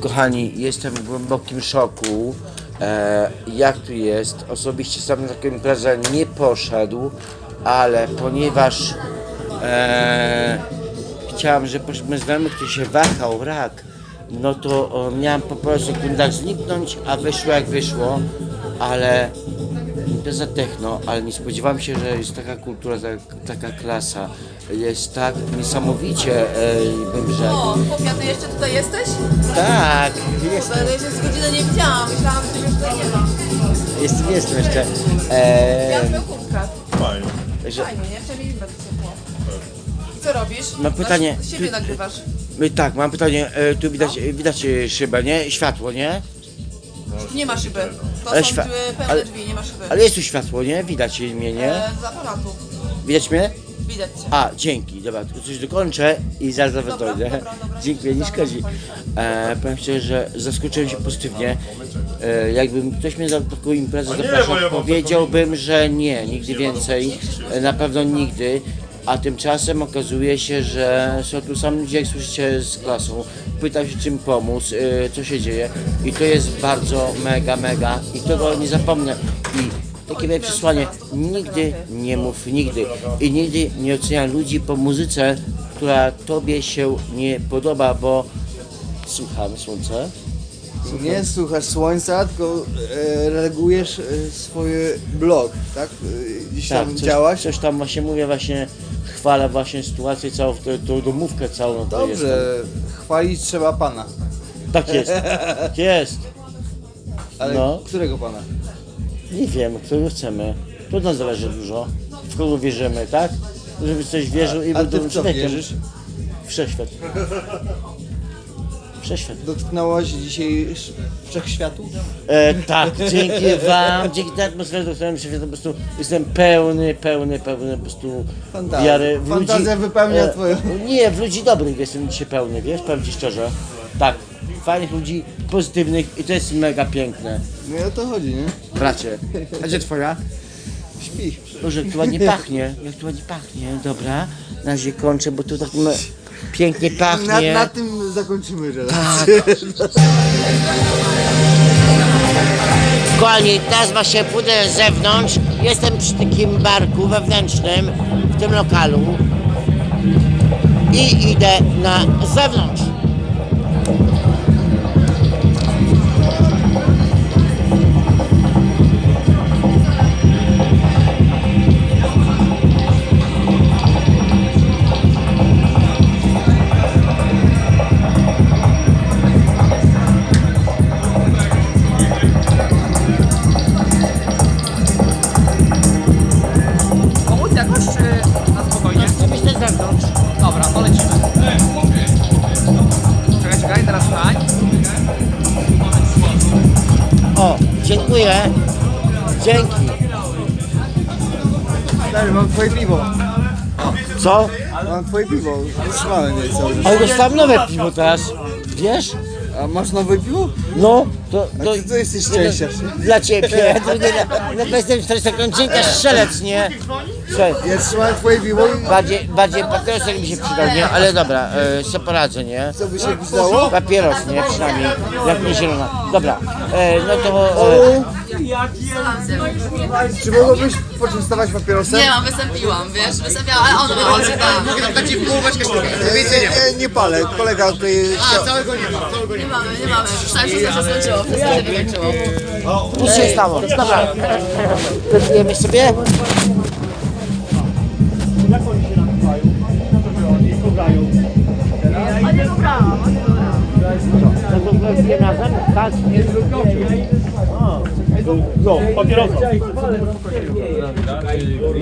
Kochani, jestem w głębokim szoku. E, jak tu jest? Osobiście sam na taką imprezę nie poszedł, ale ponieważ e, chciałem, że poszedłmy znajomy, który się wahał, rak, no to o, miałem po paru sekundach zniknąć, a wyszło jak wyszło, ale impreza techno, ale nie spodziewałem się, że jest taka kultura, tak, taka klasa. Jest tak niesamowicie, e, bym rzekł. O, Kofia, ty jeszcze tutaj jesteś? Tak, Bo ja jeszcze z godziny nie widziałam, myślałam, że już tutaj nie ma. Jestem, jestem jeszcze. Ja miał kubkę. że, Fajnie, nie? Przynajmniej będzie ciepło. Co robisz? Mam pytanie. Masz, siebie Ty- nagrywasz. my, tak, mam pytanie. E, tu widać, widać e, szybę, nie? Światło, nie? Nie ma szyby. To Ale są śwa- drzwi, pełne ale- drzwi, nie ma szyby. Ale jest tu światło, nie? Widać mnie, nie? E, z aparatu. Widać mnie? Widać cię. A, dzięki, dobra, tylko coś dokończę i zaraz nawet Dobra, dojdę. dobra, dobra. Dziękuję, nie szkodzi. E, powiem szczerze, że zaskoczyłem się pozytywnie. E, jakbym ktoś mnie na taką imprezę zapraszał, bo ja mam powiedziałbym, że nie, nigdy więcej, e, na pewno nigdy. A tymczasem okazuje się, że są tu sami ludzie, jak słyszycie, z klasą. Pytam się, czym pomóc, e, co się dzieje. I to jest bardzo mega, mega. I tego nie zapomnę. I takie moje przesłanie, nigdy nie mów nigdy i nigdy nie oceniaj ludzi po muzyce, która tobie się nie podoba, bo słucham słońce. Nie słuchasz słońca, tylko e, reagujesz e, swoje blog, tak? E, gdzieś tam coś, działaś. coś tam właśnie mówię, właśnie chwalę właśnie sytuację całą, tą, tą domówkę całą. to jest Dobrze, chwalić trzeba Pana. Tak jest, tak jest. Ale No. którego Pana? Nie wiem, którego chcemy. To od nas zależy dużo. W kogo wierzymy, tak? Żeby coś wierzył i A był ty dobrym w co człowiekiem. wierzysz? Wszechświat. Wszechświat. Dotknęłaś dzisiaj sz- wszechświatu? E, tak, dzięki wam, dzięki tej atmosferze, do której się po prostu jestem pełny, pełny, pełny po prostu Fantazja. wiary w ludzi. Fantazja wypełnia twoją- Nie, w ludzi dobrych jestem dzisiaj pełny, wiesz, powiem ci szczerze. Tak, fajnych ludzi, pozytywnych i to jest mega piękne. No i o to chodzi, nie? Bracie, a gdzie twoja? Śpi. Boże, jak tu ładnie pachnie, jak tu ładnie pachnie, dobra. Na razie kończę, bo tu tak me- pięknie Na, pachnie. na tym zakończymy relację. Kochani, teraz właśnie pójdę z zewnątrz. Jestem przy takim barku wewnętrznym w tym lokalu i idę na zewnątrz. Dziękuję. Dzięki. Stary, mam twoje piwo. Co? Mam twoje piwo. Wytrzymałem je cały czas. Ale dostałem nowe piwo teraz. Wiesz? A masz nowe piwo? No, to... A to ty to jesteś szczęściarz. Dla ciebie. To nie, no to jestem 400 kończynka, strzelec, nie? Twoje piwo i bardziej, bardziej papierosek mi się przydał, nie? Ale dobra, e, se poradzę, nie? co by się przydało? Papieros, nie? Przynajmniej, jak nie zielona. Dobra, e, no to... E, Czy mogłabyś poczęstować papierosem? Nie mam, wystąpiłam, wiesz, wystąpiłam, ale on ma odczytała. Nie, nie, nie palę, kolega tutaj chciał... Nie mamy, nie mamy. Myślałam, że to się skończyło, wszystko się wykończyło. nic się stało. Dobra, sobie. Zaglądamy razem, tak? No, papierosa.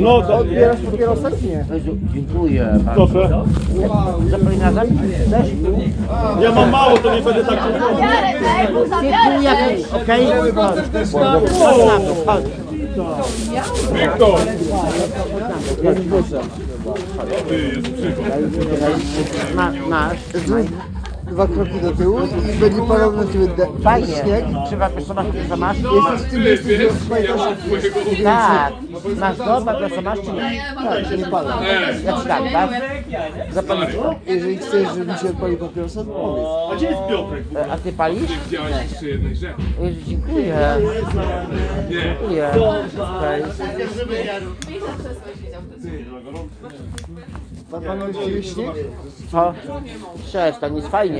No to Odbierasz? Nie. Jezu, Dziękuję bardzo. proszę. Zapalimy razem? Też? Ja mam mało, to nie będę tak Dziękuję, okej? Chodź. Chodź. Chodź. Wiktor! Ma, masz. Dwa kroki do tyłu i będzie padał na ciebie de- Fajnie. śnieg. Trzeba masz, wiesz co masz? Jesteś w tym miejscu, gdzie pamiętasz? Tak. Masz go, wiesz co masz czy nie? Tak, nie pada. Jak tak, tak? Zapalniczka. Jeżeli chcesz, żeby ci odpalił papierosa, to powiedz. A gdzie jest Piotrek? E, A ty palisz? Widziałeś jeszcze jednej rzeczy. Jezu, dziękuję. Dziękuję. Okej. Pan pan ciebie śnieg? Co? Przestań, jest fajnie.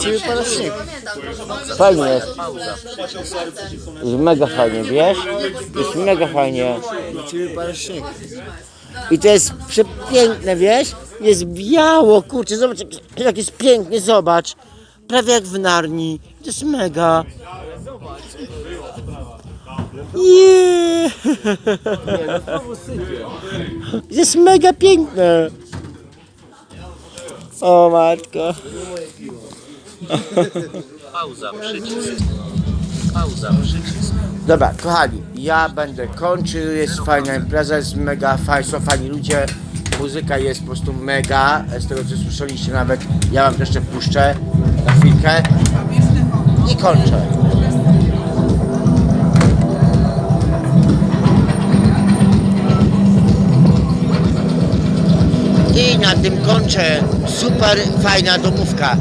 Ciebie pada śnieg. Fajnie jest. Jest mega fajnie, wiesz? Jest mega fajnie. Ciebie pada śnieg. I to jest przepiękne, wiesz? Jest biało, kurczę, zobacz jak, jak jest pięknie, zobacz. Prawie jak w Narni. To jest mega. Yeah. Jest mega piękne. O matko. Pauza, przycisk. Pauza, przycisk. Dobra, kochani, ja będę kończył, jest fajna impreza, jest mega fajna, są fajni ludzie, muzyka jest po prostu mega, z tego co słyszeliście nawet, ja wam jeszcze puszczę na chwilkę i kończę. Na tym kończę, super fajna domówka.